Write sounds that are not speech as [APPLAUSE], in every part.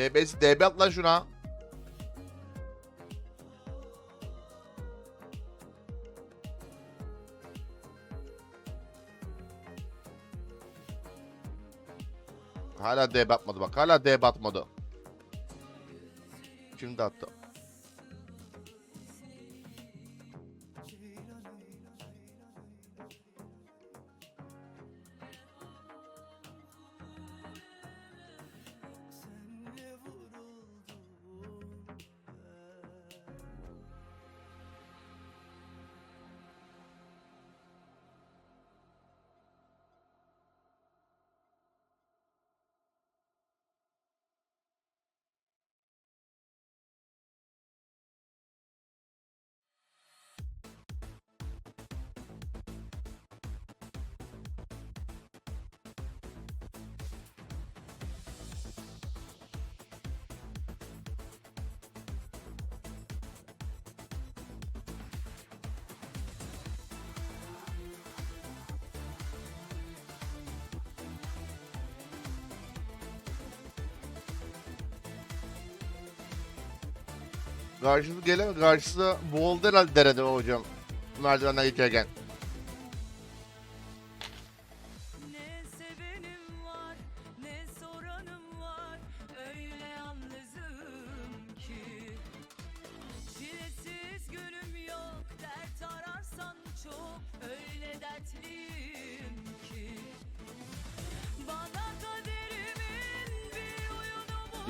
DB'si DB at lan şuna. Hala DB atmadı bak. Hala DB atmadı. Şimdi attı. Karşısı gelemez. Karşısı boğuldu herhalde derede hocam. Merdivenden geçerken.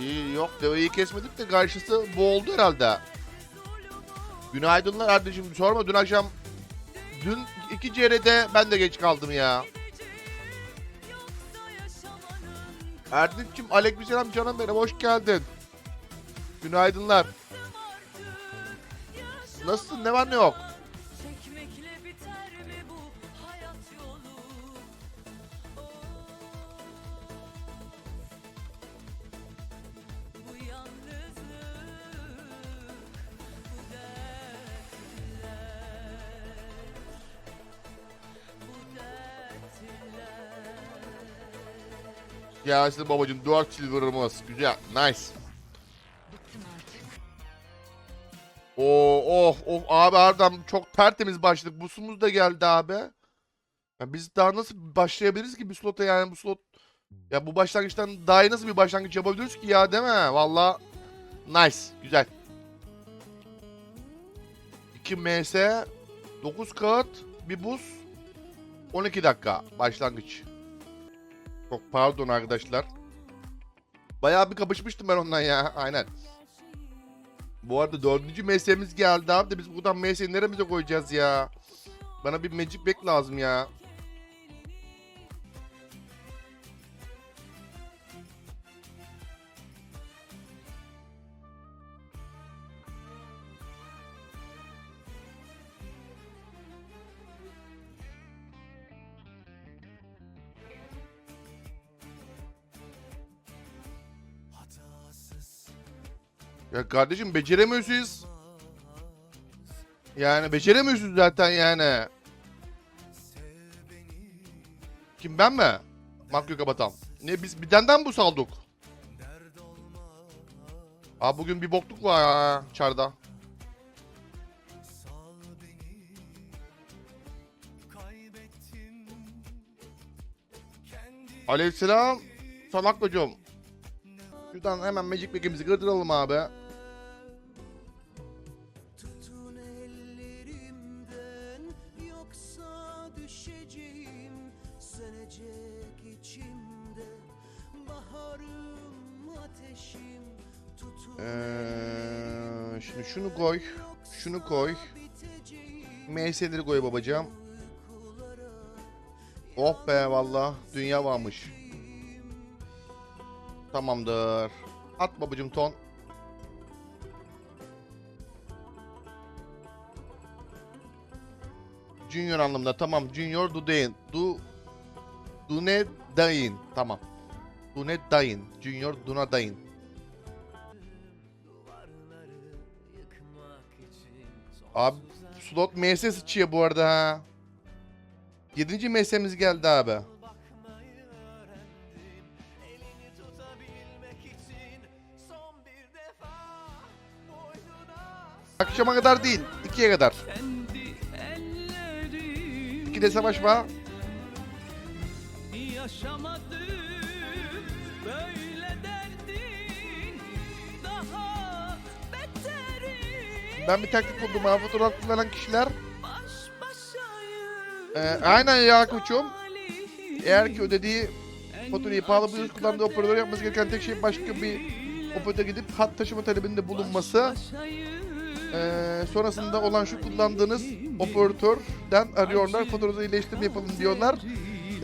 İyi yok deveyi kesmedik de karşısı boğuldu herhalde. Günaydınlar kardeşim sorma dün akşam dün iki CR'de ben de geç kaldım ya. Erdinç'im aleykümselam canım benim hoş geldin. Günaydınlar. Nasılsın ne var ne yok? Gelsin babacım 4 silver'ımız. Güzel. Nice. Oo, of of abi harbiden çok tertemiz başladık. Busumuz da geldi abi. Ya biz daha nasıl başlayabiliriz ki bir slota yani bu slot ya bu başlangıçtan daha nasıl bir başlangıç yapabiliriz ki ya değil mi? Valla nice. Güzel. 2 MS 9 kağıt bir buz 12 dakika başlangıç. Çok pardon arkadaşlar. Bayağı bir kapışmıştım ben ondan ya. Aynen. Bu arada dördüncü mesleğimiz geldi abi de biz buradan mesleği neremize koyacağız ya? Bana bir magic back lazım ya. Ya kardeşim beceremiyorsunuz. Yani beceremiyorsunuz zaten yani. Kim ben mi? Makyo kapatam. Ne biz birden bu saldık? Abi bugün bir bokluk var ya çarda. Aleyhisselam. Salak hocam. Şuradan hemen Magic Back'imizi kırdıralım abi. Ee, şimdi şunu koy. Şunu koy. MS'leri koy babacığım. Oh be valla. Dünya varmış. Tamamdır. At babacığım ton. Junior anlamında tamam. Junior Dudain. Du Dune Dain. Tamam. Dune Dain. Junior Duna Dain. Abi slot MS sıçıyor bu arada ha. Yedinci MS'miz geldi abi. Akşama kadar değil, ikiye kadar. İkide savaş var. Yaşamadım Ben bir taktik buldum abi. Fotoğraf kullanan kişiler. Ee, aynen ya koçum. Eğer ki ödediği faturayı pahalı bir kullandığı operatör yapması gereken tek şey başka bir operatöre gidip hat taşıma talebinde bulunması. Ee, sonrasında olan şu kullandığınız operatörden arıyorlar. Faturanızı iyileştirme yapalım diyorlar.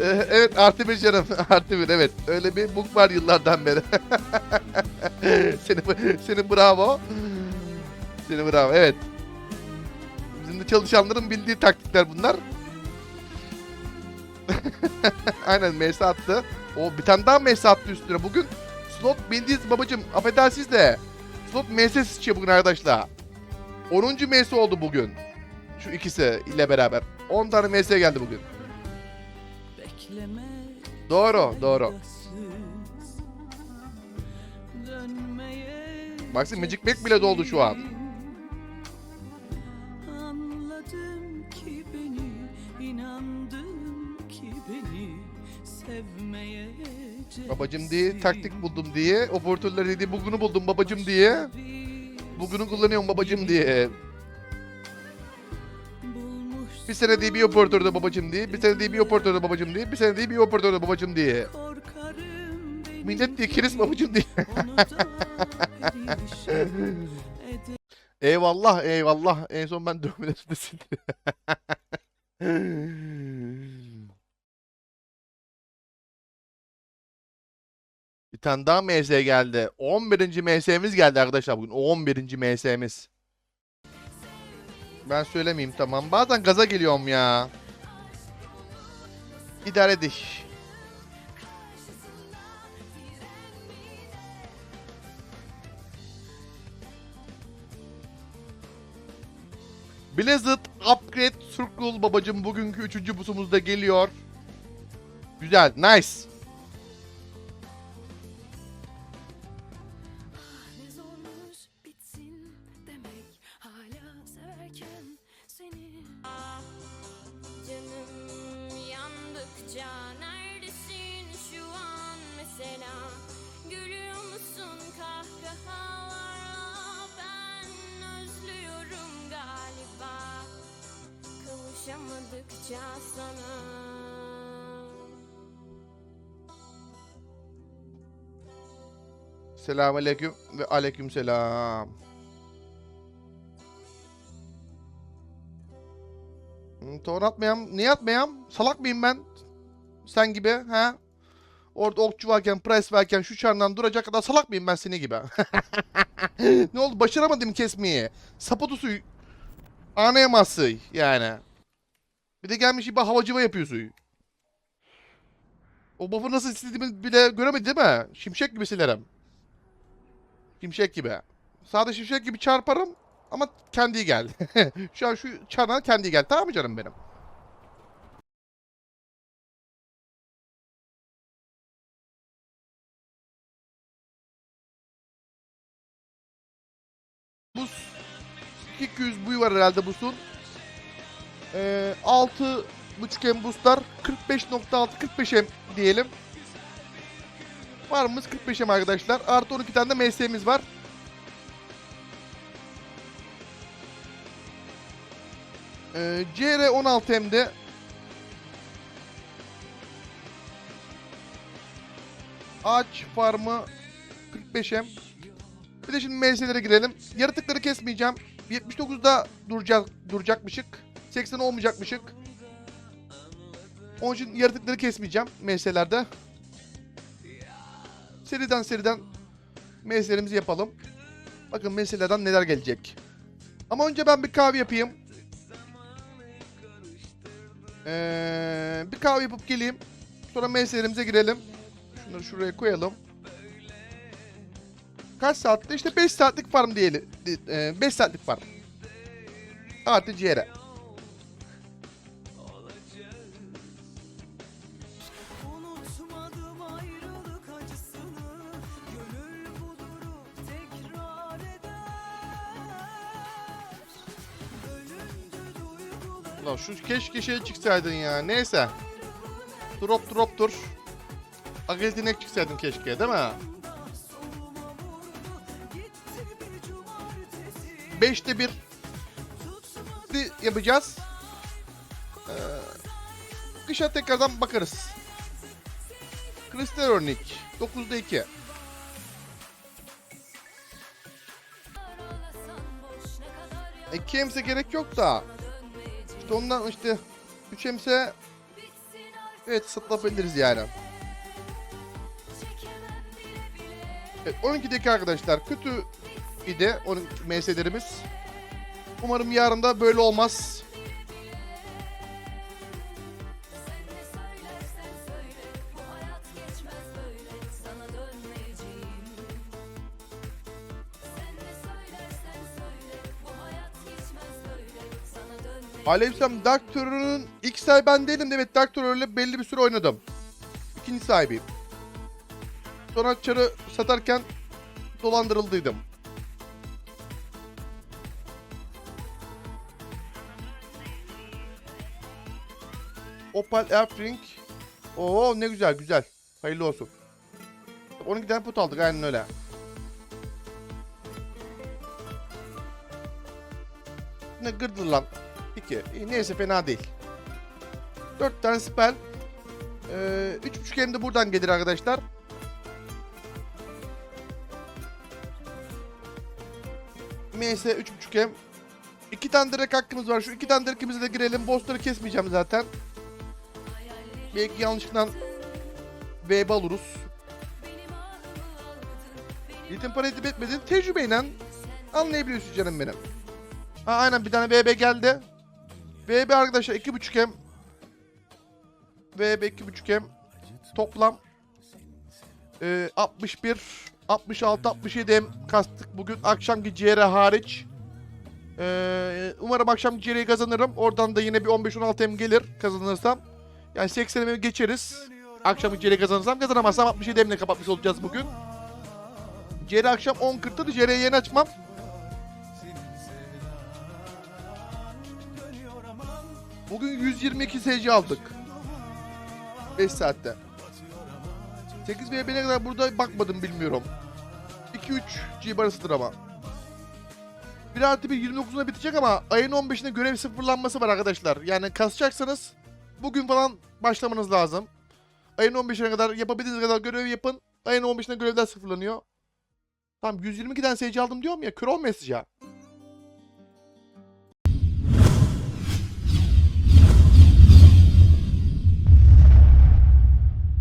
Ee, evet artı bir canım. [LAUGHS] artı bir evet. Öyle bir bug var yıllardan beri. [LAUGHS] seni, seni bravo. Seni bravo evet. Bizim de çalışanların bildiği taktikler bunlar. [LAUGHS] Aynen MS attı. O bir tane daha MS attı üstüne. Bugün slot bildiğiniz babacım affedersiniz de slot MS sıçıyor bugün arkadaşlar. 10. MS oldu bugün. Şu ikisi ile beraber. 10 tane MS geldi bugün. Bekleme Doğru, doğru. Baksana Magic Mac bile doldu şu an. Babacım diye taktik buldum diye. Operatörler dedi bugünü buldum babacım diye. Bugünü kullanıyorum babacım diye. Bir sene diye bir operatörde babacım diye. Bir sene diye bir operatörde babacım diye. Bir sene diye bir operatörde babacım diye. Millet diye kiriz babacım diye. [LAUGHS] Eyvallah eyvallah. En son ben dövmelerdesin. [LAUGHS] Bir tane daha MS geldi. 11. MS'miz geldi arkadaşlar bugün. 11. MS'miz. Ben söylemeyeyim tamam. Bazen gaza geliyorum ya. İdare ediş. Blizzard Upgrade Circle babacım bugünkü üçüncü busumuz da geliyor. Güzel, nice. Kavuşamadıkça sana Selamun aleyküm ve aleyküm selam. Ton atmayam. Niye atmayam? Salak mıyım ben? Sen gibi ha? Orada okçu varken, pres varken şu çardan duracak kadar salak mıyım ben seni gibi? [LAUGHS] ne oldu? Başaramadım kesmeyi. Sapotusu anlayamazsın yani. Bir de gelmiş gibi havacıva yapıyorsun. O buff'ı nasıl istediğimi bile göremedi değil mi? Şimşek gibi silerim. Şimşek gibi. Sağda şimşek gibi çarparım ama kendi gel. [LAUGHS] şu an şu çardan kendi gel. Tamam mı canım benim? Buz 200 buyu var herhalde busun. Ee, 6 buçuk M boostlar 45.6 45 M diyelim. Farmımız 45 M arkadaşlar. Artı 12 tane de MS'miz var. Ee, CR 16 M'de Ağaç farmı 45 M. Bir de şimdi MS'lere girelim. Yaratıkları kesmeyeceğim. 79'da duracak duracakmışık. 80 olmayacakmışık. Onun için yaratıkları kesmeyeceğim MS'lerde. Seriden seriden meselelerimizi yapalım. Bakın meseleden neler gelecek. Ama önce ben bir kahve yapayım. Ee, bir kahve yapıp geleyim. Sonra meselelerimize girelim. Şunları şuraya koyalım. Kaç saatte? İşte 5 saatlik farm diyelim. 5 saatlik farm. Artı ciğere. Lan şu keşke şey çıksaydın ya. Neyse. Drop drop dur. Agildinek çıksaydın keşke değil mi? 5'te 1 yapacağız. Ee, kışa tekrardan bakarız. Kristeronik 9'da 2. Ağlasan boş ne kadar E, 2 emse gerek yok da. İşte ondan işte 3 emse evet satılabiliriz yani. Evet 12'deki arkadaşlar kötü idi onun MS'lerimiz. Umarım yarın da böyle olmaz. Alevsem Dark Terror'ın ilk sahibi ben değilim de evet Dark Terror'la belli bir süre oynadım. İkinci sahibiyim. Sonra çarı satarken dolandırıldıydım. Opal Airfrink. Oo ne güzel güzel. Hayırlı olsun. 12 tane put aldık aynen öyle. Ne gırdır lan. 2. Neyse fena değil. 4 tane spell. Ee, 3.5 hem de buradan gelir arkadaşlar. MS 3.5 hem. 2 tane direkt hakkımız var. Şu 2 tane direkimize de girelim. Bossları kesmeyeceğim zaten. Belki yanlışlıkla VB alırız. Yetim para edip etmedin. Tecrübeyle anlayabiliyorsun canım benim. Ha aynen bir tane VB geldi. VB arkadaşlar 2.5 hem. VB 2.5 hem. Toplam e, 61, 66, 67 hem kastık bugün akşamki CR hariç. E, umarım akşam CR'yi kazanırım. Oradan da yine bir 15-16 hem gelir kazanırsam. Yani 80 hem geçeriz. Akşamı CR'yi kazanırsam kazanamazsam 67 hemle kapatmış olacağız bugün. CR akşam 10.40'da da CR'yi yeni açmam. Bugün 122 SC aldık. 5 saatte. 8 ve ne kadar burada bakmadım bilmiyorum. 2-3 GB arasıdır ama. 1 artı 1 29'una bitecek ama ayın 15'inde görev sıfırlanması var arkadaşlar. Yani kasacaksanız bugün falan başlamanız lazım. Ayın 15'ine kadar yapabildiğiniz kadar görev yapın. Ayın 15'inde görevler sıfırlanıyor. Tamam 122'den SC aldım diyorum ya. Kör olmayasıca.